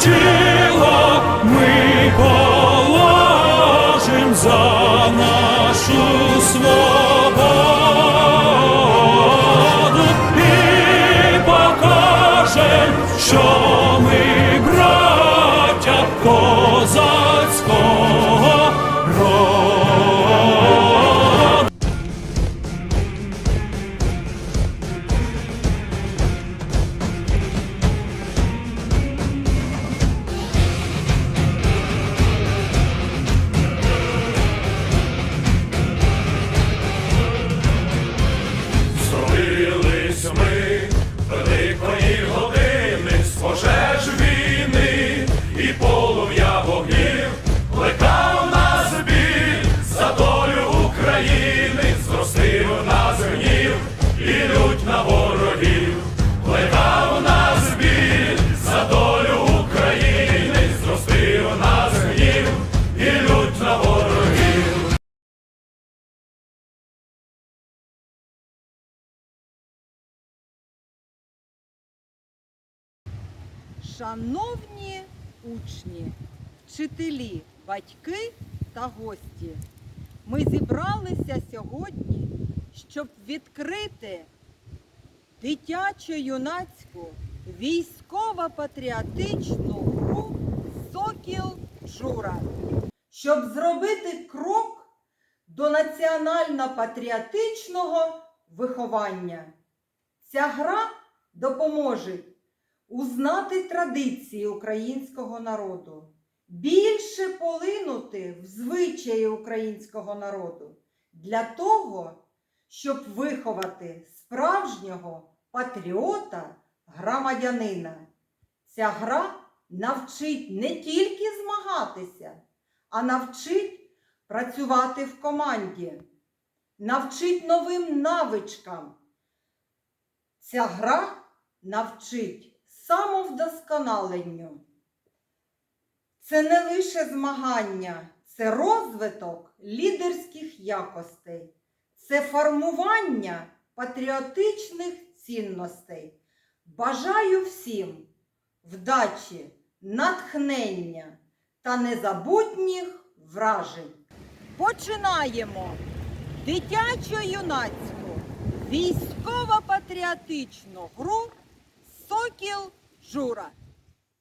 тіло ми положим за нашу Шановні учні, вчителі, батьки та гості, ми зібралися сьогодні, щоб відкрити дитячо-юнацьку військово-патріотичну гру Сокіл Джура, щоб зробити крок до національно-патріотичного виховання. Ця гра допоможе узнати традиції українського народу, більше полинути в звичаї українського народу для того, щоб виховати справжнього патріота, громадянина. Ця гра навчить не тільки змагатися, а навчить працювати в команді, навчить новим навичкам. Ця гра навчить самовдосконаленню. Це не лише змагання, це розвиток лідерських якостей, це формування патріотичних цінностей. Бажаю всім вдачі, натхнення та незабутніх вражень. Починаємо дитячо-юнацьку військово-патріотичну гру Сокіл Жура.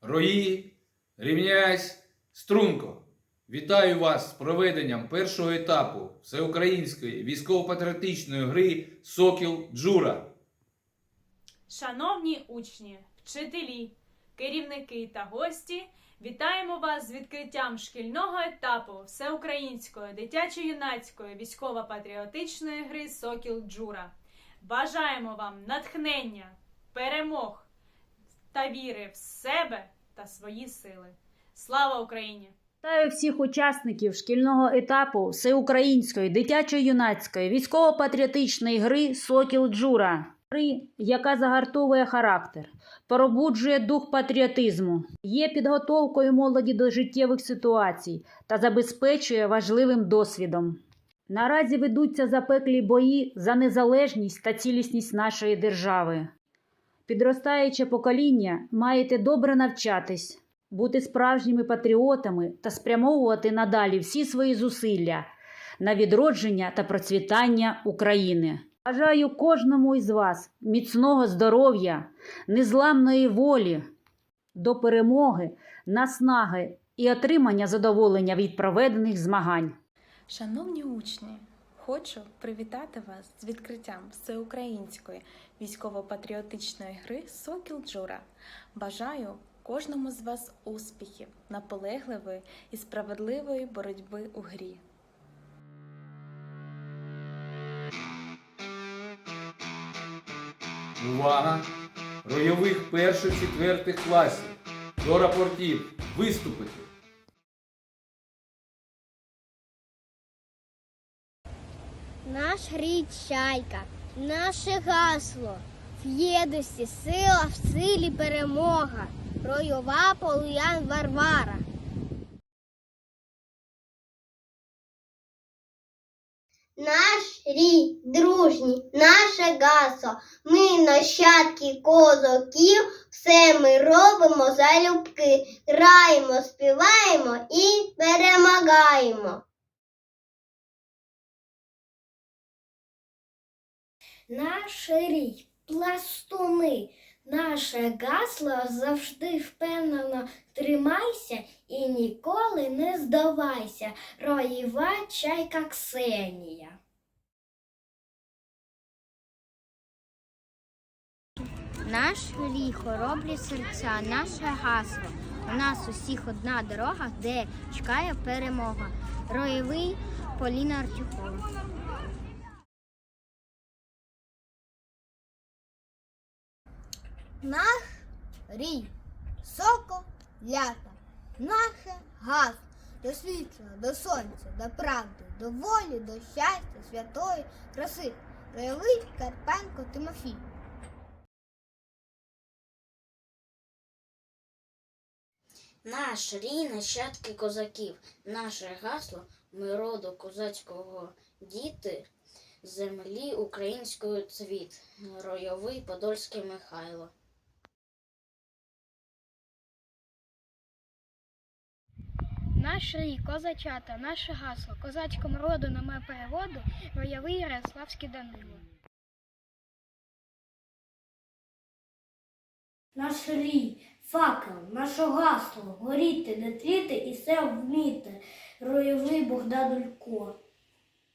Рої, рівняйсь, струнко. Вітаю вас з проведенням першого етапу всеукраїнської військово-патріотичної гри Сокіл Джура. Шановні учні, вчителі, керівники та гості, вітаємо вас з відкриттям шкільного етапу всеукраїнської дитячо-юнацької військово-патріотичної гри Сокіл Джура. Бажаємо вам натхнення, перемог та віри в себе та свої сили. Слава Україні! Вітаю всіх учасників шкільного етапу всеукраїнської дитячо-юнацької військово-патріотичної гри Сокіл Джура. Гри, яка загартовує характер, пробуджує дух патріотизму, є підготовкою молоді до життєвих ситуацій та забезпечує важливим досвідом. Наразі ведуться запеклі бої за незалежність та цілісність нашої держави. Підростаюче покоління маєте добре навчатись, бути справжніми патріотами та спрямовувати надалі всі свої зусилля на відродження та процвітання України. Бажаю кожному із вас міцного здоров'я, незламної волі, до перемоги, наснаги і отримання задоволення від проведених змагань. Шановні учні, хочу привітати вас з відкриттям всеукраїнської військово-патріотичної гри Сокіл Джура. Бажаю кожному з вас успіхів, наполегливої і справедливої боротьби у грі. Увага! Ройових перших-четвертих класів до рапортів виступити. Наш рід чайка, наше гасло. В єдності сила, в силі перемога. Ройова полуян Варвара. Наш рід дружній, наше гасло. Ми нащадки козаків, все ми робимо залюбки. Граємо, співаємо і перемагаємо. Наш рій, пластуни, наше гасло завжди впевнено тримайся і ніколи не здавайся. Роєва чайка Ксенія. Наш рій, хоробрі серця, наше гасло. У нас усіх одна дорога, де чекає перемога. Роєвий Поліна Артюхова. Нах рій, соко лята, нахе газ, до світла, до сонця, до правди, до волі, до щастя, святої краси. Роєвий Карпенко Тимофій. Наш рій нащадки козаків, наше гасло ми роду козацького діти, землі української цвіт, ройовий Подольський Михайло. Наш рій, козачата, наше гасло, козацькому роду нема переводу, роєвий Ярославський Данило. Наш рій, факел, наше гасло, горіти, не тліти і все вміти. Роєвий Богдан Олько.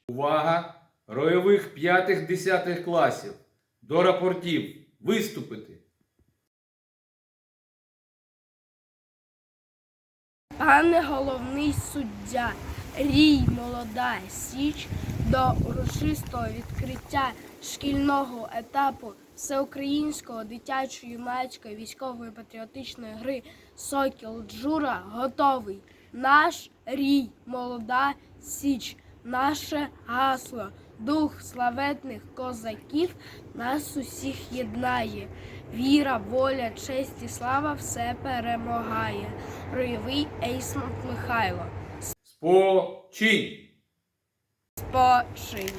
Увага! Ройових п'ятих-десятих класів до рапортів виступити. Пане головний суддя, рій молода січ до урочистого відкриття шкільного етапу всеукраїнського дитячо-юнацької військової патріотичної гри Сокіл Джура готовий. Наш рій, молода січ, наше гасло, дух славетних козаків нас усіх єднає. Віра, воля, честь і слава все перемагає. Роєвий Ейсмонт Михайло. Спочинь! Спочинь.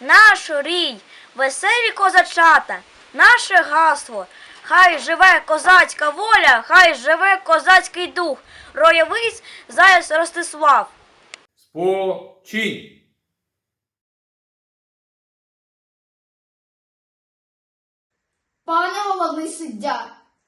Наш рій, веселі козачата, наше гасло. Хай живе козацька воля, хай живе козацький дух. Роєвий заяць Ростислав. Спочинь! Пане головний суддя,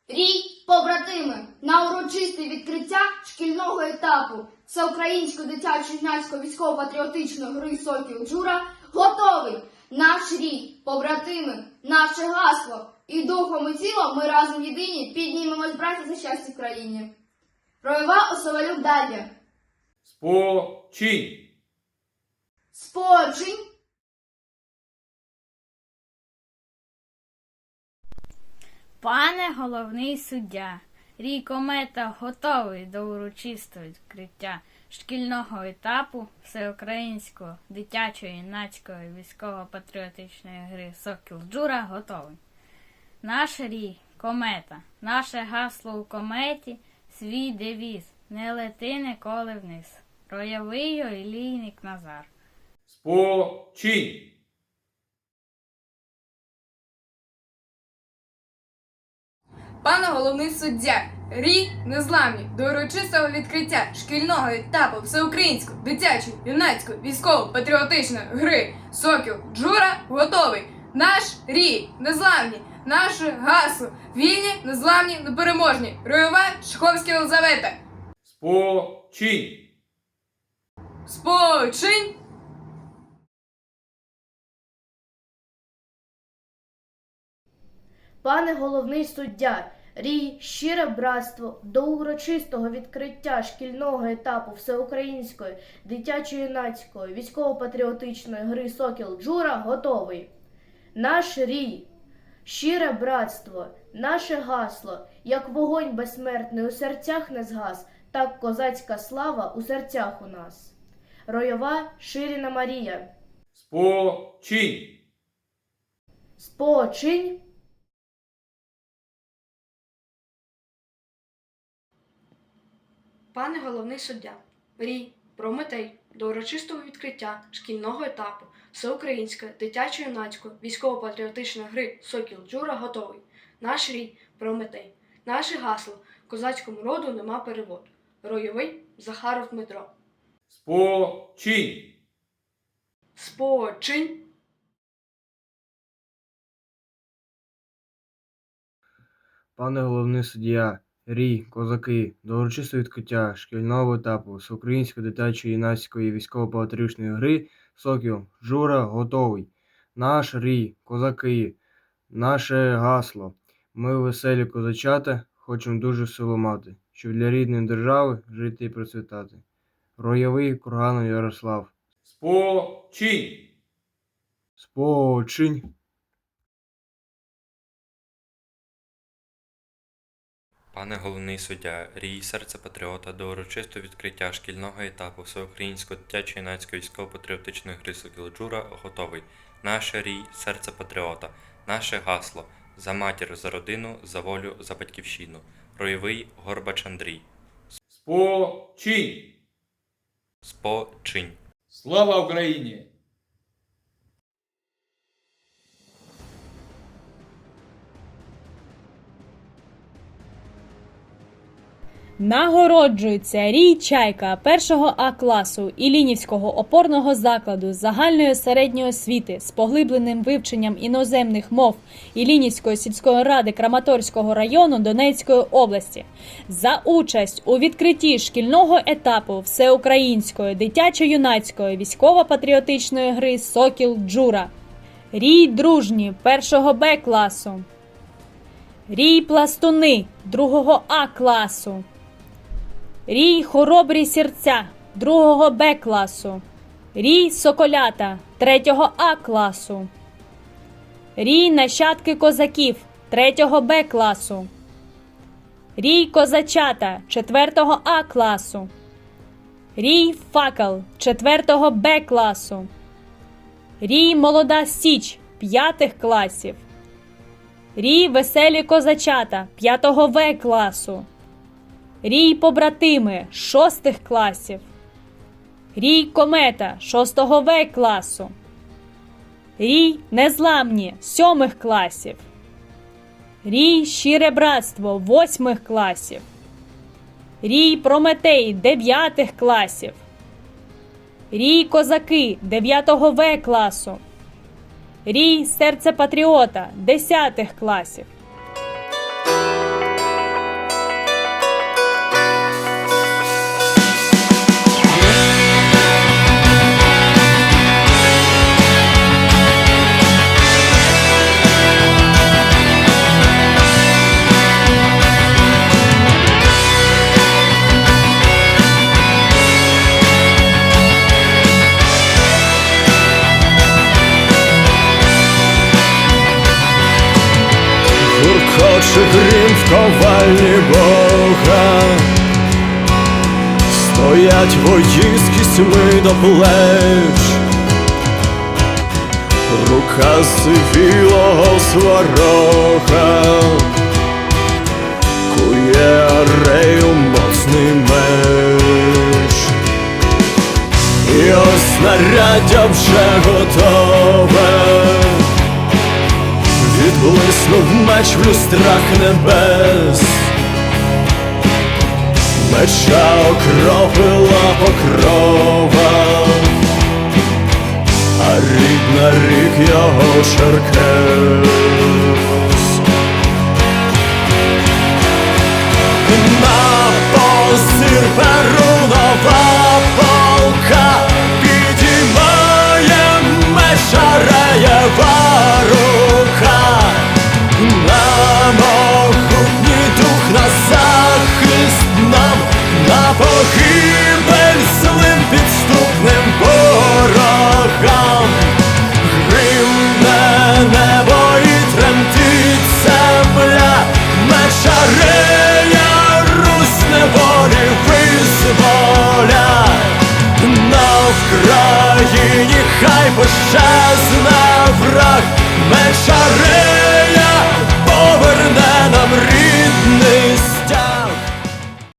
рій побратими на урочисте відкриття шкільного етапу всеукраїнської дитячо-юнацької військово-патріотичної гри Сокіл Джура готовий. Наш рій, побратими, наше гасло і духом і тілом ми разом єдині піднімемось браття за щастя в країні. Роєва Осовалюк Дар'я. Спочинь! Спочинь. Пане головний суддя, рій комета готовий до урочистого відкриття шкільного етапу всеукраїнської дитячої юнацької військово-патріотичної гри Сокіл Джура готовий. Наш рій комета, наше гасло у кометі, свій девіз. Не лети ніколи вниз. Роявий олійник Назар. Спочинь! Пане головний суддя, рій незламні до урочистого відкриття шкільного етапу всеукраїнської дитячої юнацької військово-патріотичної гри Сокіл Джура готовий. Наш рій незламні, наше гасло вільні, незламні, непереможні. Роєва Шховська Єлизавета. Спочинь! Спочинь! Пане головний суддя, рій щире братство до урочистого відкриття шкільного етапу всеукраїнської дитячо-юнацької військово-патріотичної гри Сокіл Джура готовий. Наш рій, щире братство, наше гасло, як вогонь безсмертний у серцях не згас, так козацька слава у серцях у нас. Ройова Ширіна Марія. Спочинь. Спочинь. Пане головний суддя, мрій, Прометей до урочистого відкриття шкільного етапу Всеукраїнської дитячо-юнацької військово-патріотичної гри Сокіл Джура готовий. Наш рій Прометей. Наше гасло козацькому роду нема переводу. Ройовий Захаров Дмитро. Спочинь. Спочинь. Пане головний суддя, рій, козаки, до урочистого відкриття шкільного етапу Всеукраїнської дитячої юнацької військово-патріотичної гри Сокіл Жура готовий. Наш рій, козаки, наше гасло. Ми веселі козачата, хочемо дуже силу мати, щоб для рідної держави жити і процвітати. Роєвий Курганов Ярослав. Спочинь. Спочинь. Пане головний суддя, рій серце патріота до урочистого відкриття шкільного етапу Всеукраїнської дитячо-юнацької військово-патріотичної гри Сокіл Джура готовий. Наше рій серце патріота, наше гасло за матір, за родину, за волю, за батьківщину. Ройовий Горбач Андрій. Спочинь. Спочинь. Слава Україні! Нагороджується Рій Чайка першого А класу Ілінівського опорного закладу загальної середньої освіти з поглибленим вивченням іноземних мов Ілінівської сільської ради Краматорського району Донецької області за участь у відкритті шкільного етапу всеукраїнської дитячо-юнацької військово-патріотичної гри Сокіл Джура. Рій дружні першого Б класу. Рій пластуни другого А класу. Рій хоробрі серця другого Б класу. Рій соколята третього А класу. Рій нащадки козаків третього Б класу. Рій козачата четвертого А класу. Рій факел четвертого Б класу. Рій молода січ п'ятих класів. Рій веселі козачата п'ятого В класу. Рій побратими шостих класів. Рій комета шостого В класу. Рій незламні сьомих класів. Рій щире братство восьмих класів. Рій Прометей дев'ятих класів. Рій козаки дев'ятого В класу. Рій серце патріота десятих класів. В Бога, стоять вої з кісьми до плеч, рука сивілого сварога, кує арею моцний меч, і ось снаряддя вже готове. Відблиснув меч в люстрах небес, меча окропила покрова, а рідна рік його черкес. На посір перунова полка підіймає меч погибель злим підступним ворогам, Гримне небо і тремтить земля, мешарея, русь неволі визволя, на Україні хай поща.